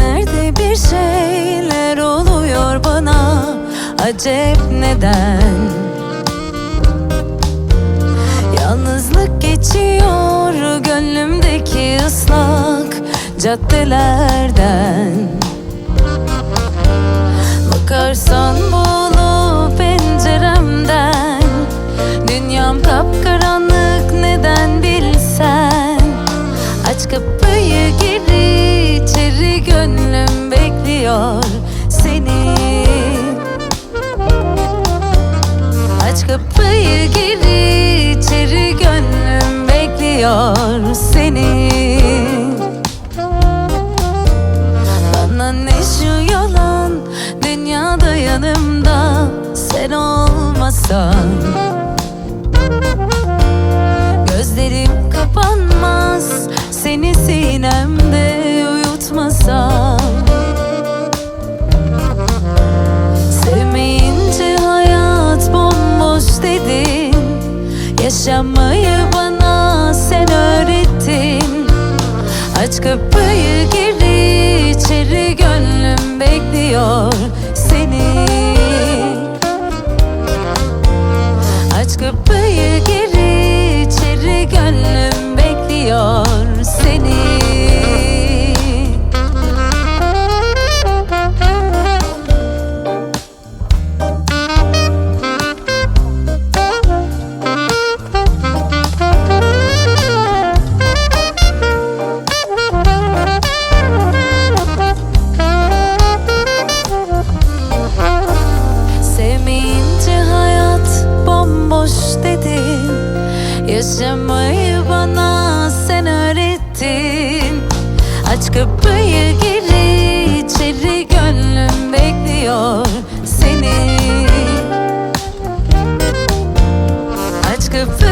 Yerde bir şeyler oluyor bana? Acep neden? Yalnızlık geçiyor gönlümdeki ıslak caddelerden bekliyor seni. Aç kapıyı gir içeri gönlüm bekliyor seni. Bana ne şu yalan dünyada yanımda sen olmasan Aç kapıyı gir içeri gönlüm bekliyor Yaşamayı bana sen öğrettin. Aç kapıyı gir içeri gönlüm bekliyor seni. Aç kapıyı